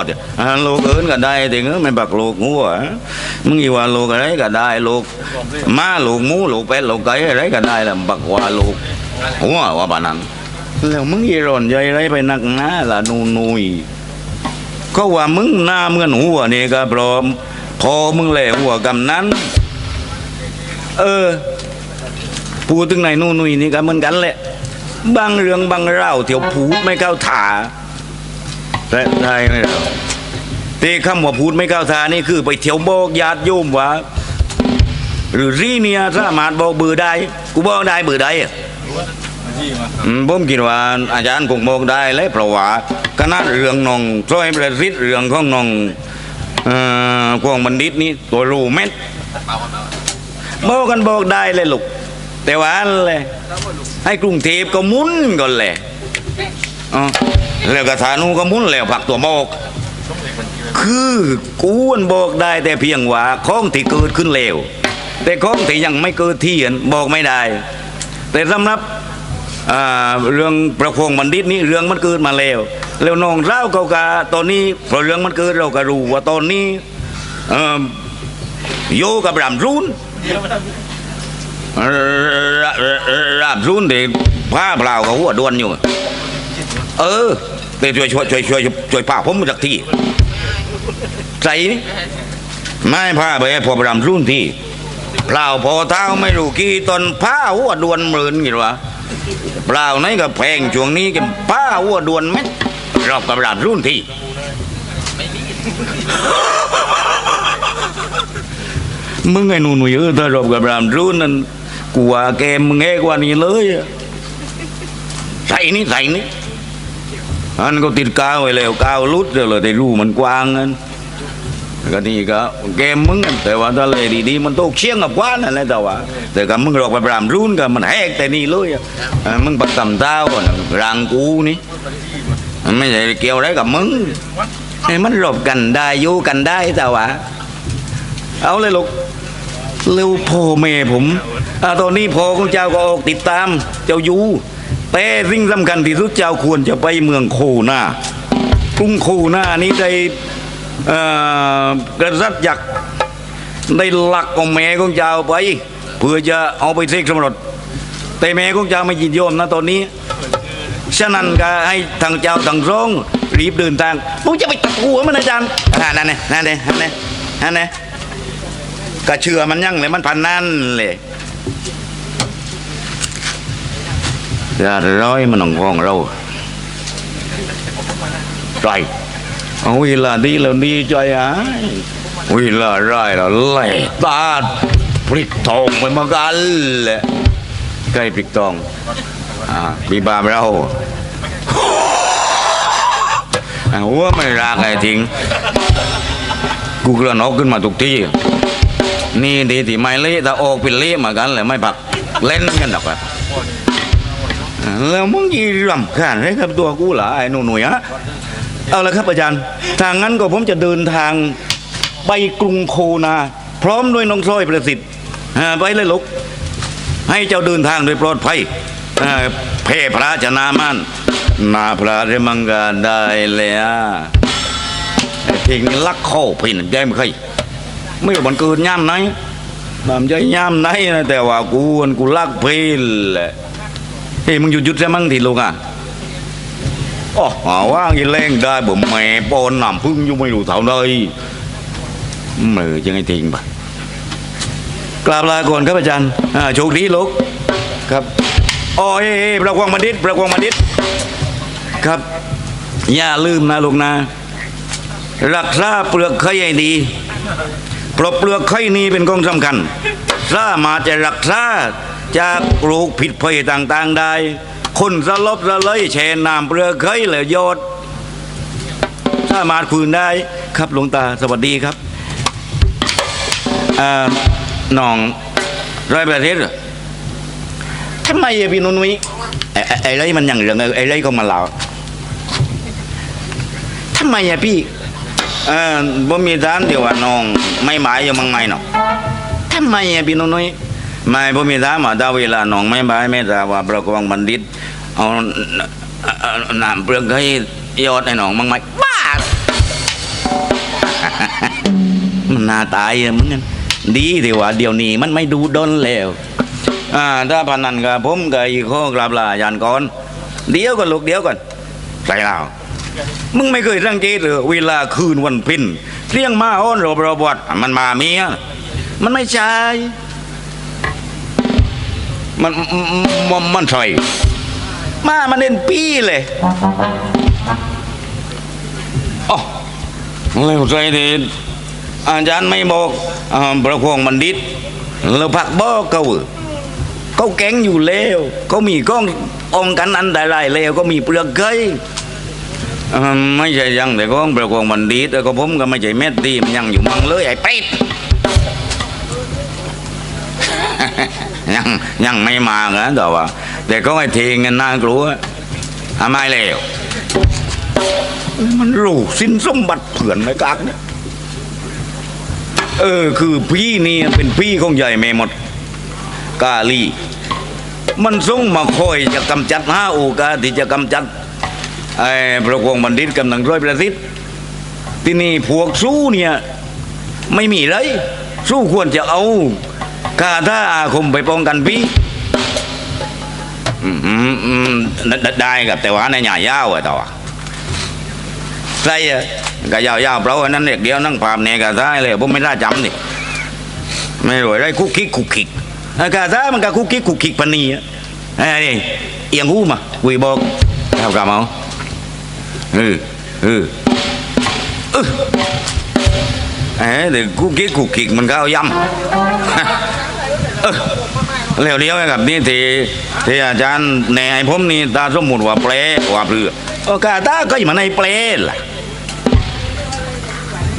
อดอ่าโลกอื่นก็ได้แต่เงี้ยมันบักโลกงูอะมึงอีว่าโลกอะไรก็ได้โลกม้าโลกมูโลกเป็ดโลกไก่อะไรก็ได้แหละบักว่าโลกหัวว่าปานั้นแล้วมึงอีร่อนใจอะไรไปนักหนาล่ะนูนุยก็ว่ามึงหน้าเหมือนหัวนี่ก็พร้อมพอมึงแหล่หัวกำนั้น เออพูดถึงไหนนู่นนุยนี่ก็เหมือนกันแหละบางเรื่องบางเล่าเที่ยวพูดไม่เข้าถาได้ได้ไหมเรา ที่คำว่าพูดไม่เข้าทานี่คือไปเที่ยวบอกญาติโยมว่า หรือรีเนี่ยสามารถบอกเบอร์ได้กูบอกได้เบอร์ได้อะอืมผมคิดว่าอาจารย์คงบอกได้เลยเพราะว่าคณะเรื่องนองซอยประสิทธิ์เรื่องของนองเอ่อกวงบัณฑิตนี่ตัวรู้เม็ดบอกกันบอกได้เลยลูกแต่ว่าอันเลยให้กรุงเทพก็หมุนก่อนแหละอ๋อแล้วก็ฐานุก็หมุนแล้วผักตัวบอก คือกูนบอกได้แต่เพียงว่าของที่เกิดขึ้นแล้วแต่ของที่ยังไม่เกิดที่อันบอกไม่ได้ แต่สำหรับเรื่องประพงบัณฑิตนี่เรื่องมันเกิดมาแล้วแล้วน้องเล่าเขากาตอนนี้พอเรื่องมันเกิดเราก็รู้ว่าตอนนี้โยกับรำรุนราบรุนเด็กผ้าเปล่าเขาหัวดวนอยู่ เออแต่ช่วยช่วยช่วยช่วยช่วยผ้าผมจากที่ ใส่ไม่ผ้าไปให้พอรำรุ่นที่เปล่าพอเท้าไม่รู้กี่ตอนผ้าหัวดวนหมื่นกี่วะเปล่าไหนก็แพงช่วงนี้กันผ้าหัวดวนไหมรอบกับรำรุ่นที่มึงไอ้หนูหนุ่ยเออถ้ารบกับรามรุ่นนั่นกูว่าแกมึงแง่กว่านี้เลยใส่นี่ใส่นี่ อันก็ติดกาวไว้แล้วกาวรุดเดี๋ยวเลยแต่รูมันกว้างนั่นก็นี่ก็แกมึงแต่ว่าถ้าเลยดีๆมันตกเชียงกับกว้านนั่นแหละแต่ว่า แต่กับมึงรบกับรามรุ่นก็มันแหกแต่นี่เลยมึงปักตำเท้าก่อนรางกูนี่ไม่ใช่เกี่ยวอะไรกับมึงให้มันรบกันได้อยู่กันได้แต่ว่าเอาเลยลูกเร็วพ่อแม่ผมอตอนนี้พ่อของเจ้าก็ออกติดตามเจ้าอยู่ แต่สิ่งสำคัญที่สุดเจ้าควรจะไปเมืองโคนา กรุงโคนานี้ได้กระสัดยักษ์ได้หลักของแม่ของเจ้าไป เพื่อจะเอาไปเสกสมรสแต่แม่ของเจ้าไม่ยินยอมนะตอนนี้ฉะนั้นก็ให้ทางเจ้าทางร้องรีบเดินทางมึงจะไปตะกัวมันอาจารย์นั่นไงนั่นไงนั่นไงนั่นไงก็เชื่อมันยั่งเลยมันพันนั่นเลย ย่าร้อยมันหนองพองเราไรเอาเวลาดีแล้วดีใจอะเวลาไรแล้วไล่ตาพริกทองไปมากันเลยใกล้พริกทองอ่าบีบามเราหัวไม่รักไอ้ทิ้งกูกระนอกขึ้นมาทุกที่นี่ดีที่ไม่เละแต่ออกเป็นเละเหมือนกันเลยไม่ปักเล่นกันหรอกอะ แล้วมึงยีรำคาญให้ครับตัวกูเหรอไอ้หนุ่ยฮะเอาละครับอาจารย์ ทางนั้นก็ผมจะเดินทางไปกรุงโคนา พร้อมด้วยน้องสร้อยประสิทธิ์ไปเลยลูกให้เจ้าเดินทางโดยปลอดภัยอ่เพ่พระจะนามันนาพระเรมังกาได้เลยอะไอ้ทิ้งลักเข้าพินใจไม่เคยไม่ว่ามันเกิดย่ำไหนตามใจย่ำไหนนะแต่ว่ากูมันกูรักเพลแหละ ฮ้ยมึงหยุดหยุดซะมั่งทีลูกอะอ๋อหาว่าอีแรงได้บ่แม่ปอนนำพึ่งอยู่ไม่รู้เท่าใดมือยังไงทิ้งปะกราบลาก่อนครับอาจารย์อ่าโชคดีลูกครับอ๋อเฮ้ยประกวงมาดิษประกวงมาดิษครับ อย่าลืมนะลูกนะ รักษาเปลือกไข่ให้ดีเพราะเปลือกไข่นี้เป็นของสำคัญสามารถจะรักษา จากโรคผิดภัยต่างๆได้ คนสลบสลยแช่น้ำเปลือกไข่แล้วยอดสามารถฟื้นได้ครับหลวงตาสวัสดีครับอ่าน้องร้อยประเทศทำไมอะพี่นุ้ยไอ้ไอ้ไอ้ไรมันอย่างเรื่องไอ้ไรก็มาเล่าทำไมอะพี่เออบ่มีทางเดียวว่าน้อง ไม่หมายอยู่มังไม่เนาะทำไมอะพี่นุ้ย ไม่บ่มีทามาดาเวลาหนองไม่หมายไม่ทราบว่าประกวงบัณฑิต เอาเอาน้ำเปลือกให้ยอดให้หนองมังไม่บ้ามันน่าตายอะมึงนั่นดีที่ว่าเดี๋ยวนี้มันไม่ดูดนแล้วอ่าถ้าพนันกับผมกับอีกข้อกราบลาอาจารย์ก่อน เดี๋ยวก่อนลูกเดี๋ยวก่อนใส่เรามึงไม่เคยสังเกตหรือเวลาคืนวันพินเรียงมาอ้อนรบรบวัดมันมาเมียมันไม่ใช่ มันมันมันใช่มามันเล่นปี้เลยอ๋อเร็วใจดีอาจารย์ไม่บอกอประคองบัณฑิตแล้วพักบอเขาเขาแก๊งอยู่แล้วเขามีกล้ององกันอันใดๆแล้วก็มีเปลือกเคยอ่าไม่ใช่ยังแต่กล้องประคองบัณฑิตแล้วก็ผมก็ไม่ใช่แม่ตีมนยังอยู่มังเลยไอ้เป็ด ยังยังไม่มาเหรอต่ว่าแต่ก็ไอ้เทงกันน่ากลัวทำไมแล้วมันรู้สิ้นสมบัติเผื่อนในกากเนี่ยเออคือพี่นี่เป็นพี่ของใหญ่แม่หมดกาลี มันส่งมาคอยจะกำจัดห้าโอกาสที่จะกำจัดไอ้พระกงบัณฑิตกำลังร้อยประสิทธิ์ที่นี่พวกสู้เนี่ย ไม่มีเลย สู้ควรจะเอา คาถาอาคมไปป้องกันพี่อืมอืมได้ได้ครับแต่ว่าในหญ่ายาวอะต่อใส่อะก็ยาวๆเปล่าอันนั้นเด็กเดียวนั่งพามเนี่ยก็ได้เลยผมไม่ได้จำนี่ไม่รวยได้คุกคิกคุกคิกอากาซามันก็คุกคิกคุกคิกปนีอะไอ้นี่เอียงหูมาคุยบอกครับกับเอาเออเออ เออเอ้เดี๋ยวคุกคิกคุกคิกมันก็เอายำเออเร็วเดียวกับนี่ที่ที่อาจารย์แหนให้ผมนี่ตาสมมุติว่าแปลว่าเพื่อโอกาตาก็อยู่มาในแปลล่ะ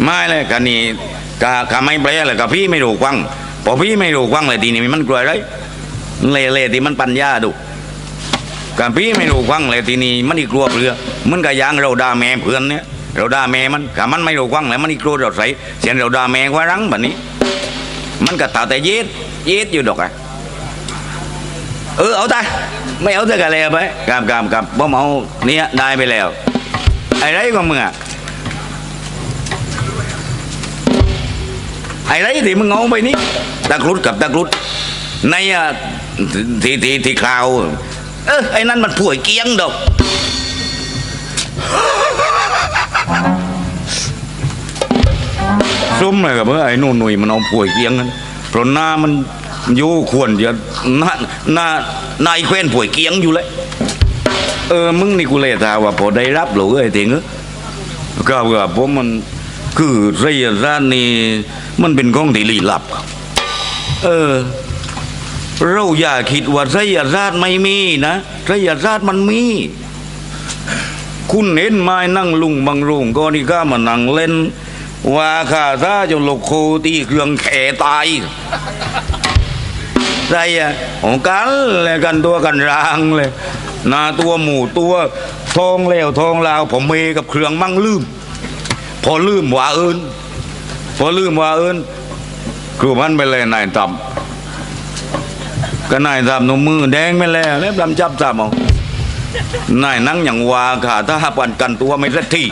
ไม่เลยกันนี่กะกะไม่แปลเลยกะพี่ไม่รู้กวังพอพี่ไม่รู้กวังเลยทีนี้มันกลัวเลยเล่เล่ที่มันปัญญาดูกะพี่ไม่รู้กวังเลยทีนี้มันอีกลัวเปลือมันก็ยางเราด่าแม่เพื่อนเนี่ย เราด่าแม่มันกะมันไม่รู้กวังเลยมันอีกลัวเราใส่เสียนเราด่าแม่ว่ารังแบบนี้ มันก็ตาแต่เย็ดเย็ดอยู่ดอกอะเออเอาตาไม่เอาแต่กะเลยไปกามกามกับบ่เอาเนี่ยได้ไปแล้วไอ้ไรของมึงอะไอ้ไรที่มึงเอาไปนี่ตะกรุดกับตะกรุดในอะที่ที่ที่คราวเออไอ้นั่นมันป่วยเกี้ยงดอก ซุ่มเลยกับเพื่อไอ้นู่นหนุ่ยมันเอาป่วยเกียงกันเพราะหน้ามันอยู่ควรจะหน้าหน้าหนายเคว้นป่วยเกียงอยู่เลยเออมึงนี่กูเลยตาว่าพอได้รับหรือไอ้ติงเออก็ว่าผมมันคือไสยศาสตนี่มันเป็นของที่ลี้ลับครับ เออ เราอย่าคิดว่าไสยศาสตร์ไม่มีนะไสยศาสตร์มันมี คุณเห็นไม้นั่งลุงบางรุงก็นี่ก็มานั่งเล่น ว่าข้าซาจนลกโคตีเครื่องแขตายไรอะของกันเลยกันตัวกันรางเลยนาตัวหมูตัวทองแล้วทองลาวผมเมกับเครื่องมั่งลืม พอลืมว่าเอินพอลืมว่าเอินคือมันไปเลยนายตำก็นายตำหนุ่มมือแดงไปแล้วแล้วดำจับจับเอา นายนั่งอย่างว่าขาถ้าหาปันกันตัวไม่สักที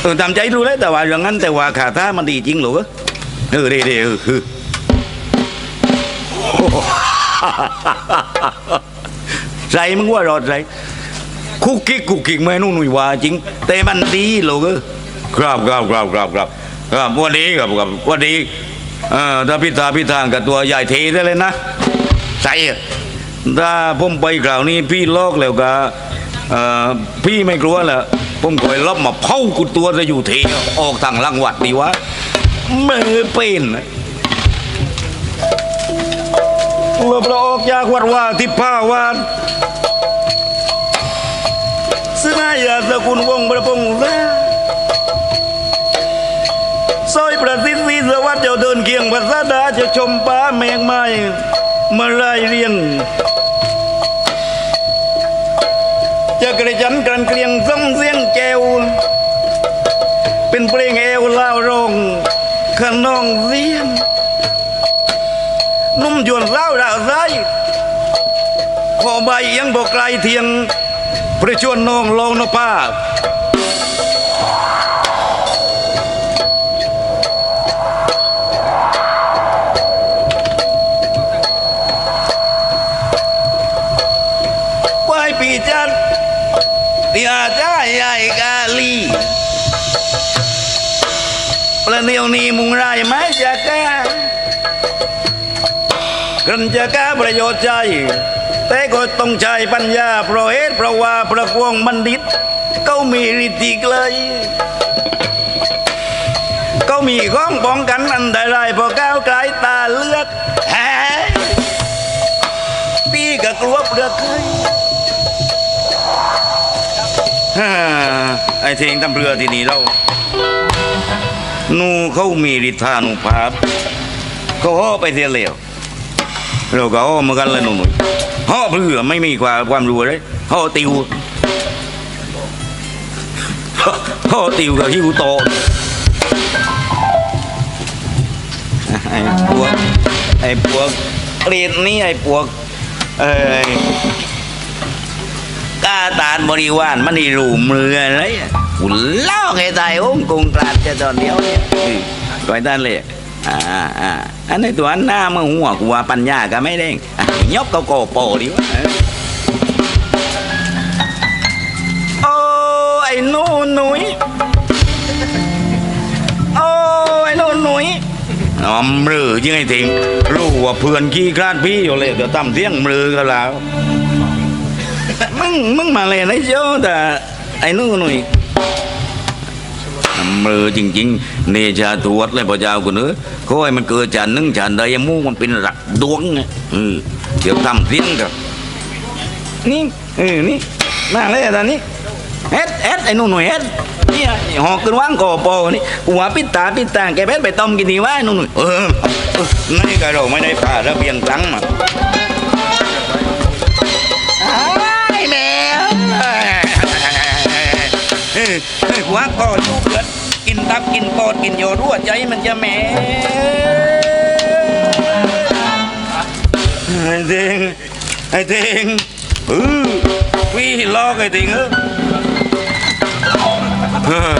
เออตามใจรู้เลยแต่ว่าอย่างนั้นแต่ว่าขาถ้ามันดีจริงหรือเออเดีดีเออคือใส่มึงว่ารอดใส่คุกกิกคุกกิกไม่นู่นหนุ่ยว่าจริง แต่มันดีหรือครับครับครับครับครับครับวันนี้ครับครับวันนี้เออถ้าพิธาพิธางกับตัวใหญ่เทได้เลยนะใส่ ถ้าผมไปกล่าวนี้พี่ลอกแล้วก็พี่ไม่กลัวแหละผมคอยรับมาเผากุตัวจะอยู่เทออกทางลังวัดดีวะไม่เป็นเมื่อเราออกจากวัดว่าที่ผ้าวานสนายาสกุลวงประพงษ์แท้ซอยประสิทธิ์ศรีสวัสดิ์เจ้าเดินเคียงภาษาดาเจะชมป้าแมงไม้ มาไล่เรียงจะกระจันกันเกลียงส่งเสียงแจวเป็นเพลงเอวลาวรงขนองเสียงนุ่มยวนเล่าดาวไส้พอใบยังบอกไกลเทียงประชวนนองลองนภา ยวนี้มุงไรไหมจะแก้กันจะแก้ประโยชน์ใจ แต่ก็ต้องใช้ปัญญาเพราะเหตุเพราะว่าประกวงบัณฑิตเขามีฤทธิ์เลยเขามีข้องป้องกันอันตรายพอก้าวไกลตาเลือกแฮพี่ก็กลัวเปลือกเคยฮ่ไอ้เทงตำเรือที่นี่เรา นูเขามีฤทธานุภาพ เขาห่อไปเสียแล้วเราก็ห่อเหมือนกันเลยหนุ่ยห่อเพื่อไม่มีความความรู้เลยห่อติวห่อติวกับหิวโตไอ้พวกไอ้พวกเปรตนี่ไอ้พวกเอ้ยกาตานบริวารมันนี่รูมืออะไร อะกูลอกให้ตายองค์กงกลาดจะตอนเดียวเนี่ยอือร้อยด้านเลยอ่าอ่าอันในตัวอันหน้ามึงหัวกูว่าปัญญาก็ไม่ได้อะยกเขาโกโปดิวะโอ้ไอ้นูหนุ่ยโอ้ไอ้นูหนุ่ยอ๋อมรือยังไงถิงรู้ว่าเพื่อนขี้คลาดพี่อยู่เลยเดี๋ยวตั้มเสียงมรือกันแล้วมึงมึงมาเลยนะเจ้าแต่ไอ้นู่นหนุ่ย มือจริงๆเนชาตรวจเลยพระเจ้ากูเนื้อเขาให้มันเกิดจากนึ่งจากใดยังมูมันเป็นหลักดวงไงเออเดี๋ยวทำเสียงกันนี่เออนี่มาเลยตอนนี้เฮ็ดเฮ็ดไอ้นู่นหนุ่ยเฮ็ดนี่หอกขึ้นว่างก่อปอนี่กูว่าปิดตาปิดตาแกเบ็ดไปต้มกินดีว่านู่นหนุ่ยเออเออนี่ก็เราไม่ได้ผ่าระเบียงครั้งมา หัวกอดลูกเกิดกินตับกินปอดกินโยรั่วใจมันจะแหมไอ้เทงไอ้เทงเออพี่ลอกไอ้เทงเออ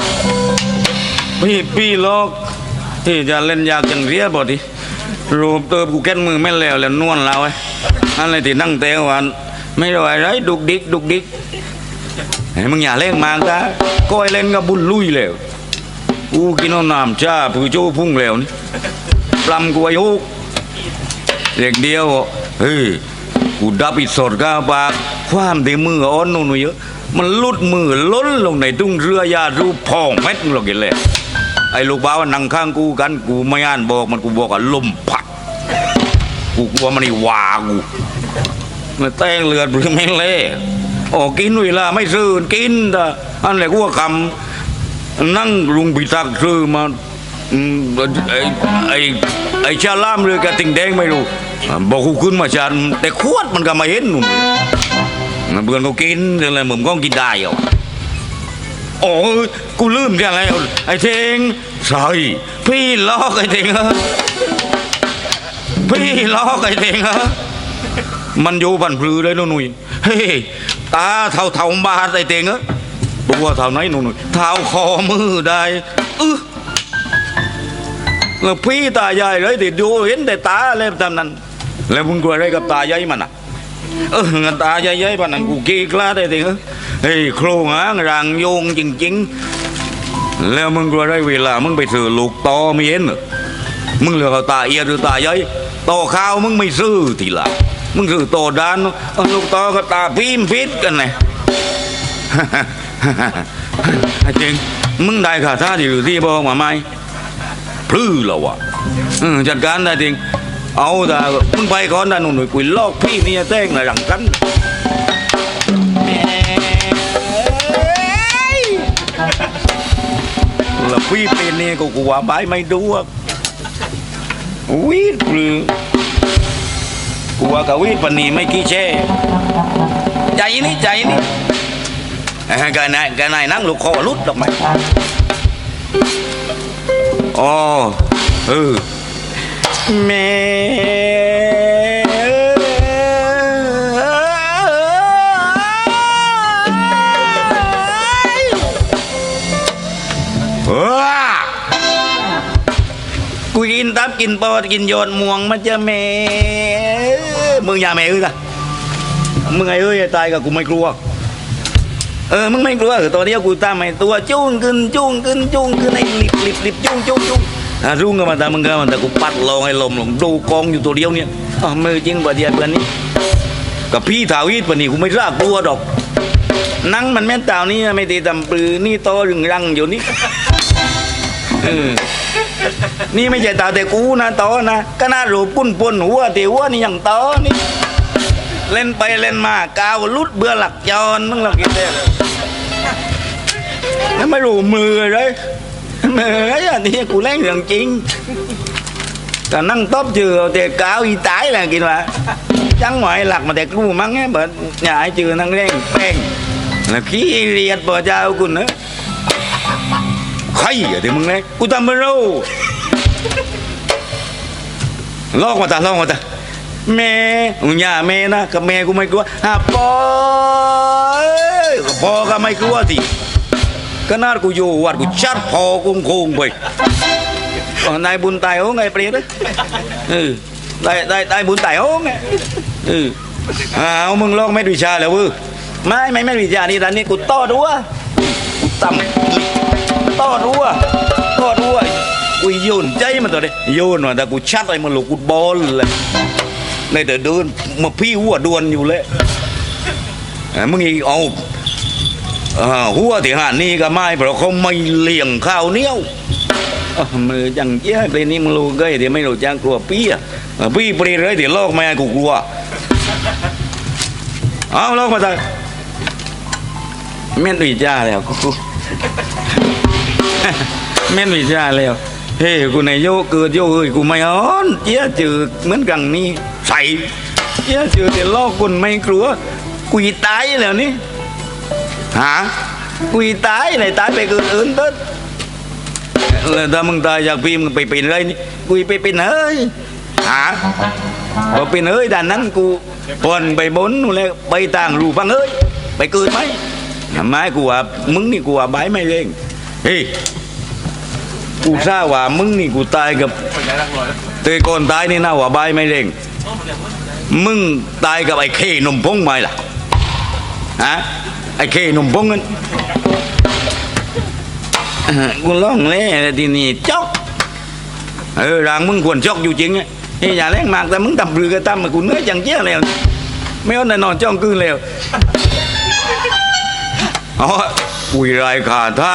พี่พี่ลอกที่จะเล่นยากจังเรียบอดิรูปเติมกูแก้นมือไม่แล้วแล้วนวลเราไอ้อะไรที่นั่งเตะวันไม่รู้อะไรดุกดิกดุกดิก มึงอย่าเล่นมากตาก้อยเล่นกับบุญลุยแล้วกูกินเอาน้ำชาผือโจ้พุ่งแล้วนี่ปลำกูไอ้ฮุกเด็กเดียวเฮ้ยกูดับอีกสดก้าปากความที่มืออ่อนนู่นเยอะมันลุดมือล้นลงในตุ้งเรือยารูปพองเม็ดมึงหรอกเห็นเลยไอ้ลูกบ้าวนั่งข้างกูกันกูไม่อ่านบอกมันกูบอกว่าลมพัดกูกลัวมันนี่วากูมันแต่งเลือดหรือไม่เล่ ออกกินเวลาไม่ซื้อกินแต่อันไหนกูว่าคำนั่งลุงพิทักษ์ซื้อมาไอ้ไอ้ไอ้ชาล่ามเรือกระติ่งแดงไม่รู้บอกกูขึ้นมาชานแต่ขวดมันก็มาเห็นหนุ่มเบื่อนเขากินอะไรเหมึงก็กินได้เหรอโอ้กูลืมกันแล้วไอ้เทงใช่พี่ลอกไอ้เทงเหรอพี่ลอกไอ้เทงเหรอมันอยู่บันพลือเลยนู่นนุ่ยเฮ้ ตาเท่าเท่าบาดไอเตงเอะตัวเท่าไหนนู่นนุ่ยเท้าคอมือได้เออแล้วพี่ตาใหญ่เลยติดดูเห็นแต่ตาอะไรแบบนั้น แล้วมึงกลัวอะไรกับตาใหญ่มันอะเออเงั้นตาใหญ่ๆปานนั้นกูกีกล้าได้ติเออเฮ้ยโครงหางรางโยงจริงๆ แล้วมึงกลัวอะไรเวลามึงไปซื้อลูกตอไม่เห็นมึงเหลือตาเอียดหรือตาใหญ่โตอข้าวมึงไม่ซื้อทีหละ มึงซื้อโตด้านลูกตอก็ตาพิมพิษกันไงจริงมึงได้ข่าท่าที่อยู่ที่บอกมาไหมพลื้อแล้ววะจัดการได้จริง เอาแต่มึงไปก่อนได้หนุ่ยกุยลอกพี่เนี่ยแต้งอะไรหลังกันแล้วพี่เป็นเนี่ก็กูว่าบไม่ดูอะวีดหรือ กูว่ากับวีปนีไม่กี่เช่ใจนี่ใจนี้กันนายกันนายนั่งลูกคอลุดดอกไหมอ๋อเออแม่กูกินตับกินปอดกินยอดม่วงมันจะแม่ มึงอย่าแม่เอ้ยละมึงไอ้เอ้ยตายกับกูไม่กลัว เออมึงไม่กลัวเหรอตัวเดียวกูตามไอ้ตัวจุ้งขึ้นจุ้งขึ้นจุ้งขึ้นไอ้ลิบลิบลิบจุ้งจุ้งจุ้งอะรุ่งก็มาแต่มึงก็มาแต่กูปัดลงไอ้ลมลงดูกองอยู่ตัวเดียวเนี่ยอ๋อมือจริงปะเดียเพื่อนนี่กับพี่ถาวีดปนี่กูไม่รักกลัวดอกนั่งมันแม่นเต่านี่ไม่ตีตำปลือนี่โตรึงรังอยู่นี่เออ นี่ไม่ใช่ตาแต่กูนะโตนะก็น่ารูปุ้นปนหัวตีหัวนี่อย่างโตนี่ เล่นไปเล่นมากาวลุดเบื่อหลักจอนมึงหลักกินเด้แล้วไม่รู้มือเลยมือไอ้อันนี้กูเล่นเรื่องจริงแต่นั่งตบเจือแต่กาวอีตาย là กินว่าจังหวะหลัก mà แต่กูมั้งไงเบิดอย่าให้เจือนั่งเล่นแป้งแล้วขี้เลียดบ่เจ้ากูเนอะ ใครอะเดี๋ยวมึงเลยกูทำไม่รู้ลอกมาตาลอกมาตาแม่อุญญาแม่นะกับแม่กูไม่กลัวฮะปอเอ้ยกับพ่อก็ไม่กลัวสิขนาดกูอยู่วัดกูชัดพอกุ้งคงไปนายบุญตายโอ้ไงเปรียดเออได้ได้ได้บุญตายโอ้ไงเออเอามึงลองไม่วิชาแล้วเว้ยไม่ไม่ไม่วิชานี่ตอนนี้กูต่อดัวกูตำ ต่อดัวต่อดัวกูโยนใจมันตัวเดียโยนมาแต่กูชัดไอ้มันหลุกกูบอลเลยในแต่เดินมาพี่หัวดวนอยู่เลยเอ้ยมึงอีเอาหัวที่หานี่ก็ไม่เพราะเขาไม่เลี้ยงข้าวเหนียวเอ้ามือจังเจ้าเป็นนี่มึงรู้เกยเดี๋ยวไม่รู้จังกลัวพี่อะพี่ปรีเลยเดี๋ยวลกแม่กูกลัวเอาลกมาตายแม่นวิจาแล้วกู แม่นวิจาแล้วเฮ้ยกูในโยเกิดโยเอ้ยกูไม่อ้อนเจ้าจือเหมือนกันนี่ใส่เจ้าจือแต่ลอกคนไม่กลัวกูอีตายแล้วนี่ฮะกูอีตายเลยตายไปเกินอื่นเต้นแล้วถ้ามึงตายจากพี่มึงไปเป็นอะไรนี่กูอีไปเป็นเฮ้ยฮะพอเป็นเฮ้ยด้านนั้นกูปนไปบนนู่นแหละไปต่างรูฟังเฮ้ยไปเกิดไหมทำไมกูว่ามึงนี่กูว่าบไม่เร่ง เฮ้ยกูทราบว่ามึงนี่กูตายกับเตยก่อนตายนี่น่าว่าบายไม่เร่งมึงตายกับไอ้เคนมพงไหมล่ะฮะไอ้เคนมพงนั่นกูร้องเล่ทีนี่จอกเออร่างมึงควรจอกอยู่จริงไงเฮ้ยอย่าแรงมากแต่มึงทำปลือกระทำมากูเนื้อจังเจ้าแล้วไม่เอาแต่นอนจ้องกึ่งแล้วอ๋อกุยรายขาดท่า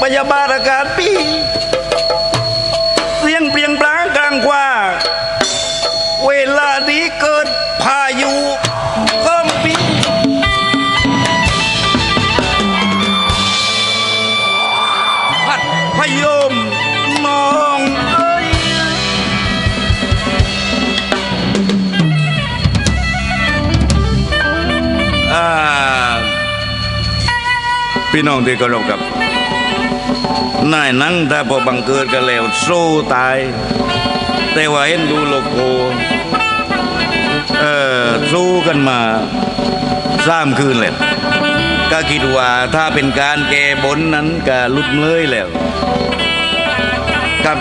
ปยชน์ใจพยาบาทอากาศปีเสียงเปลี่ยงปลางกลางว่า เวลานี้เกิดพายุก้มปีพัดพยมมองเอ้ยอ่าพี่น้องที่เคารพครับ นายนั่งถ้าพอบังเกิดกันแล้วสู้ตาย แต่ว่าเห็นดูโลโกเออสู้กันมาสามคืนแล้วก็คิดว่าถ้าเป็นการแก้บนนั้นก็ลุดเลยแล้วครับ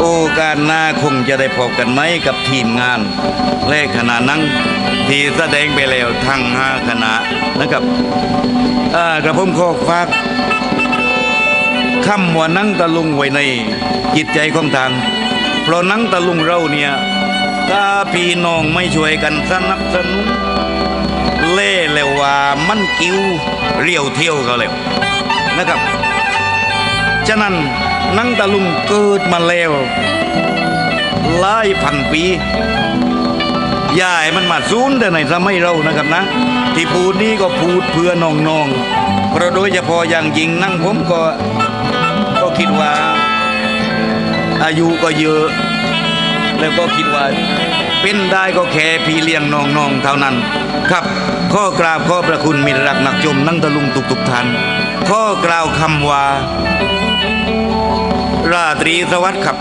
โอกาสหน้าคงจะได้พบกันไหมกับทีมงานและคณะนั่งที่แสดงไปแล้วทั้งห้าคณะนะครับอ่ากระผมขอฝาก คำว่านั่งตะลุงไว้ในจิตใจของทานเพราะนั่งตะลุงเราเนี่ยถ้าพี่น้องไม่ช่วยกันสนับสนุนเล่แล้วว่ามันกิ้วเรียวเที่ยวกันแล้วนะครับ ฉะนั้นนั่งตะลุงเกิดมาแล้วหลายพันปียาให้มันมาซูนแต่ในสมัยเรานะครับนะ ที่พูดนี้ก็พูดเพื่อน้องๆเพราะโดยเฉพาะอย่างยิ่งนั่งผมก็ คิดว่า อายุก็เยอะ แล้วก็คิดว่า เป็นได้ก็แค่พี่เลี้ยงน้องๆเท่านั้น ครับข้อกราบข้อประคุณมิตรรักนักจมนั่งตะลุงตุกทุกๆท่านข้อกล่าวคำว่า ราตรีสวัสดิ์ครับ